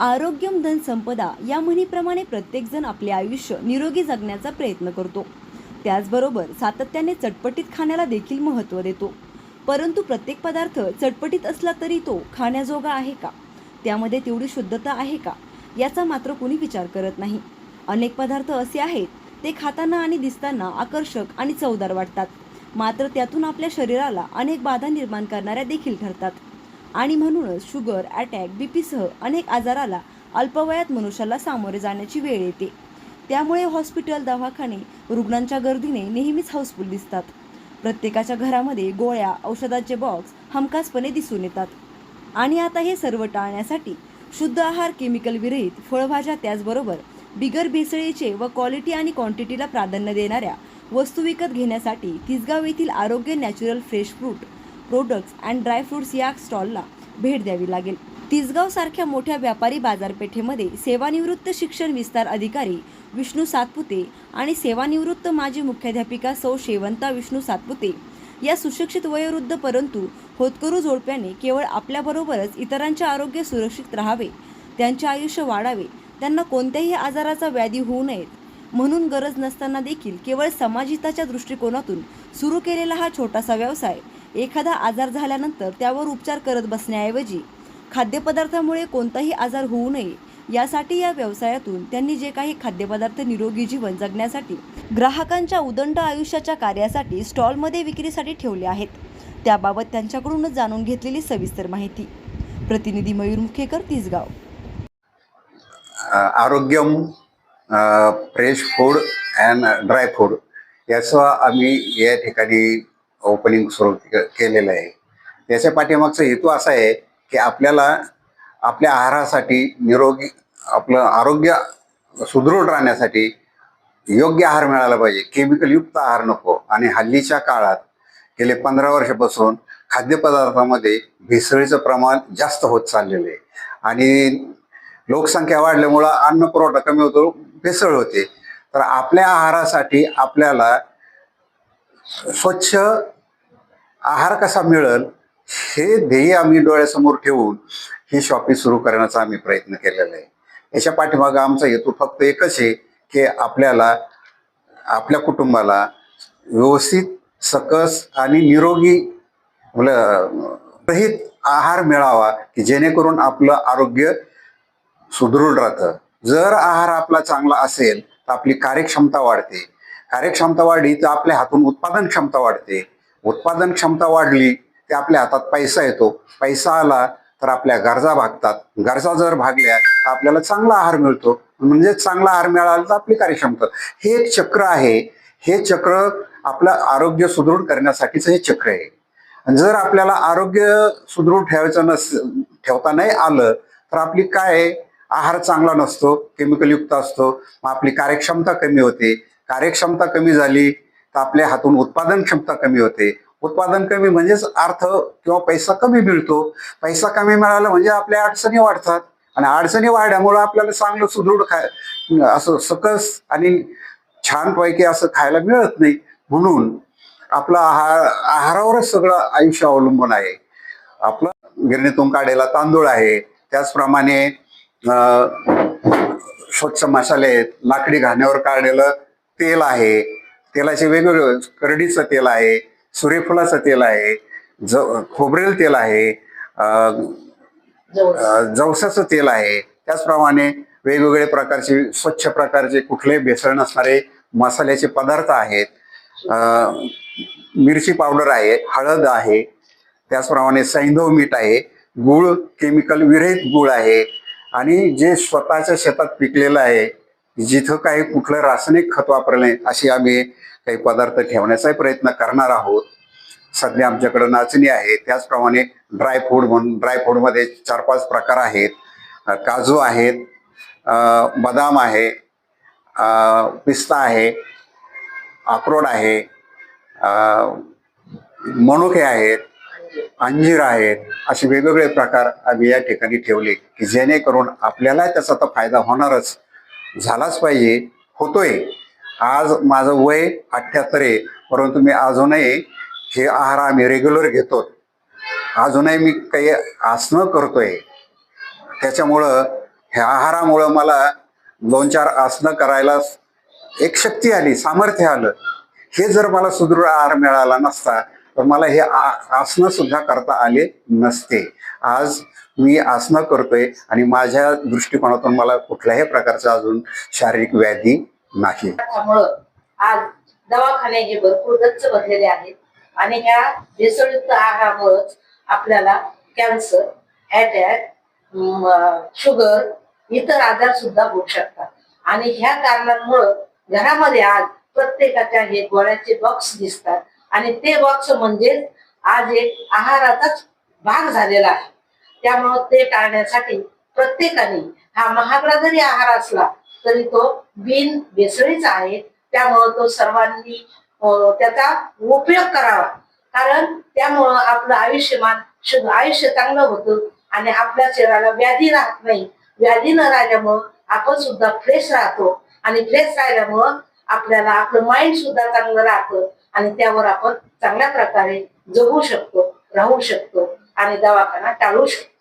आरोग्यम धन संपदा या म्हणीप्रमाणे प्रत्येकजण आपले आयुष्य निरोगी जगण्याचा प्रयत्न करतो. त्याचबरोबर सातत्याने चटपटीत खाण्याला देखील महत्त्व देतो. परंतु प्रत्येक पदार्थ चटपटीत असला तरी तो खाण्याजोगा आहे का? त्यामध्ये तेवढी शुद्धता आहे का? याचा मात्र कोणी विचार करत नाही. अनेक पदार्थ असे आहेत ते खाताना आणि दिसताना आकर्षक आणि चवदार वाटतात. मात्र त्यातून आपल्या शरीराला अनेक बाधा निर्माण करणाऱ्या देखील ठरतात. आणि म्हणूनच शुगर अटॅक बीपीसह अनेक आजाराला अल्पवयात मनुष्याला सामोरे जाण्याची वेळ येते. त्यामुळे हॉस्पिटल दवाखाने रुग्णांच्या गर्दीने नेहमीच हाऊसफुल दिसतात. प्रत्येकाच्या घरामध्ये गोळ्या औषधाचे बॉक्स हमखासपणे दिसून येतात. आणि आता हे सर्व टाळण्यासाठी शुद्ध आहार केमिकल विरहित फळभाज्या त्याचबरोबर बिगर भेसळीचे व क्वालिटी आणि क्वांटिटीला प्राधान्य देणाऱ्या वस्तू विकत घेण्यासाठी तिसगाव येथील Arogya natural fresh fruit products and dry fruits या स्टॉलला भेट द्यावी लागेल. तिसगावसारख्या मोठ्या व्यापारी बाजारपेठेमध्ये सेवानिवृत्त शिक्षण विस्तार अधिकारी विष्णू सातपुते आणि सेवानिवृत्त माजी मुख्याध्यापिका सौ शेवंता विष्णू सातपुते या सुशिक्षित वयोवृद्ध परंतु होतकरू जोडप्याने केवळ आपल्याबरोबरच इतरांचे आरोग्य सुरक्षित राहावे त्यांचे आयुष्य वाढावे त्यांना कोणत्याही आजाराचा व्याधी होऊ नयेत म्हणून गरज नसताना देखील केवळ समाजहिताच्या दृष्टिकोनातून सुरू केलेला हा छोटासा व्यवसाय एखादा आजार झाल्यानंतर त्यावर उपचार करत बसण्याऐवजी खाद्यपदार्थामुळे कोणताही आजार होऊ नये यासाठी या व्यवसायातून त्यांनी जे काही खाद्यपदार्थ निरोगी जीवन जगण्यासाठी ग्राहकांच्या उदंड आयुष्याच्या कार्यासाठी स्टॉलमध्ये विक्रीसाठी ठेवले आहेत. त्याबाबत त्यांच्याकडूनच जाणून घेतलेली सविस्तर माहिती. प्रतिनिधी Mayur Mukhekar Tisgaon. Arogyam fresh food and dry food याचं आम्ही या ठिकाणी ओपनिंग सुरू के- केलेलं आहे. त्याच्या पाठीमागचा हेतू असा आहे की आपल्याला आपल्या आहारासाठी निरोगी आपलं आरोग्य सुदृढ राहण्यासाठी योग्य आहार मिळाला पाहिजे. केमिकलयुक्त आहार नको. आणि हल्लीच्या काळात गेले पंधरा वर्षापासून खाद्यपदार्थामध्ये भेसळीचं प्रमाण जास्त होत चाललेलं आहे. आणि लोकसंख्या वाढल्यामुळं अन्न पुरवठा कमी होतो भेसळ होते. तर आपल्या आहारासाठी आपल्याला स्वच्छ आहार कसा मिळेल हे ध्येय आम्ही डोळ्यासमोर ठेवून ही शॉपिंग सुरू करण्याचा आम्ही प्रयत्न केलेला आहे. याच्या पाठीमागं आमचा हेतू फक्त एकच आहे की आपल्याला आपल्या कुटुंबाला व्यवस्थित सकस आणि निरोगी रहित आहार मिळावा की जेणेकरून आपलं आरोग्य सुदृढ राहतं. जर आहार आपला चांगला असेल तर आपली कार्यक्षमता वाढते. कार्यक्षमता वाढली तर आपल्या हातून उत्पादन क्षमता वाढते. उत्पादन क्षमता वाढली ते आपल्या हातात पैसा येतो. पैसा आला तर आपल्या गरजा भागतात. गरजा जर भागल्या तर आपल्याला चांगला आहार मिळतो. म्हणजे चांगला आहार मिळाला तर आपली कार्यक्षमता. हे एक चक्र आहे. हे चक्र आपलं आरोग्य सुदृढ करण्यासाठीचं हे चक्र आहे. जर आपल्याला आरोग्य सुदृढ ठेवायचं नस ठेवता नाही आलं तर आपली काय आहार चांगला नसतो. केमिकलयुक्त असतो. मग आपली कार्यक्षमता कमी होते. कार्यक्षमता कमी झाली तर आपल्या हातून उत्पादन क्षमता कमी होते. उत्पादन कमी म्हणजेच अर्थ किंवा पैसा कमी मिळतो. पैसा कमी मिळाला म्हणजे आपल्या अडचणी वाढतात. आणि अडचणी वाढल्यामुळं आपल्याला चांगलं सुदृढ खाय असं सकस आणि छानपैकी असं खायला मिळत नाही. म्हणून आपला आहार आहारावरच सगळं आयुष्य अवलंबून आहे. आपलं गिरणीतून काढलेला तांदूळ आहे. त्याचप्रमाणे स्वच्छ मसाले आहेत. लाकडी घाण्यावर काढलेलं तेल आहे. तेलाचे वेगवेगळे करडीचं तेल आहे सूर्यफुलाचं तेल आहे ज खोबरेल तेल आहे जवसाचं तेल आहे. त्याचप्रमाणे वेगवेगळे प्रकारचे स्वच्छ प्रकारचे कुठलेही भेसळ नसणारे मसाल्याचे पदार्थ आहेत. मिरची पावडर आहे हळद आहे. त्याचप्रमाणे सैंधव मीठ आहे. गुळ केमिकल विरहित गुळ आहे. आणि जे स्वतःच्या शेतात पिकलेलं आहे जिथं काही कुठलं रासायनिक खत वापरलं नाही असे आम्ही काही पदार्थ ठेवण्याचाही प्रयत्न करणार आहोत. सध्या आमच्याकडे नाचणी आहे त्याचप्रमाणे ड्रायफ्रूट म्हणून ड्रायफ्रूटमध्ये चार पाच प्रकार आहेत. काजू आहेत बदाम आहे पिस्ता आहे अक्रोड आहे मनुके आहेत अंजीर आहेत असे वेगवेगळे प्रकार आम्ही या ठिकाणी ठेवले की जेणेकरून आपल्याला त्याचा तर फायदा होणारच. झालाच पाहिजे होतोय. आज माझं वय अठ्ठ्याहत्तर आहे परंतु मी अजूनही हे आहार आम्ही रेग्युलर घेतो. अजूनही मी काही आसनं करतोय. त्याच्यामुळं ह्या आहारामुळं मला दोन चार आसनं करायला एक शक्ती आली सामर्थ्य आलं. हे जर मला सुदृढ आहार मिळाला नसता तर मला हे आसनं सुद्धा करता आले नसते. आज मी आसनं करतोय आणि माझ्या दृष्टिकोनातून मला कुठल्याही प्रकारचा अजून शारीरिक व्याधी नाही. त्यामुळं आज दवाखाने हे भरपूर गच्च भरलेले आहेत आणि ह्या भेसळयुक्त आहारामुळंच आपल्याला कॅन्सर अटॅक शुगर इतर आजार सुद्धा होऊ शकतात. आणि ह्या कारणांमुळं घरामध्ये आज प्रत्येकाच्या हे गोळ्याचे बॉक्स दिसतात. आणि ते बॉक्स म्हणजे आज एक आहाराचाच भाग झालेला आहे. त्यामुळं ते टाळण्यासाठी प्रत्येकाने हा महागडा जरी आहार असला तरी तो बिन भेसळीचा आहे. त्यामुळं तो सर्वांनी त्याचा उपयोग करावा. कारण त्यामुळं आपलं आयुष्यमान शुद्ध आयुष्य चांगलं होतं आणि आपल्या शरीराला व्याधी राहत नाही. व्याधी न राहिल्यामुळं आपण सुद्धा फ्रेश राहतो. आणि फ्रेश राहिल्यामुळं आपल्याला आपलं माइंड सुद्धा चांगलं राहतं. आणि त्यावर आपण चांगल्या प्रकारे जगू शकतो राहू शकतो आणि दवाखाना टाळू शकतो.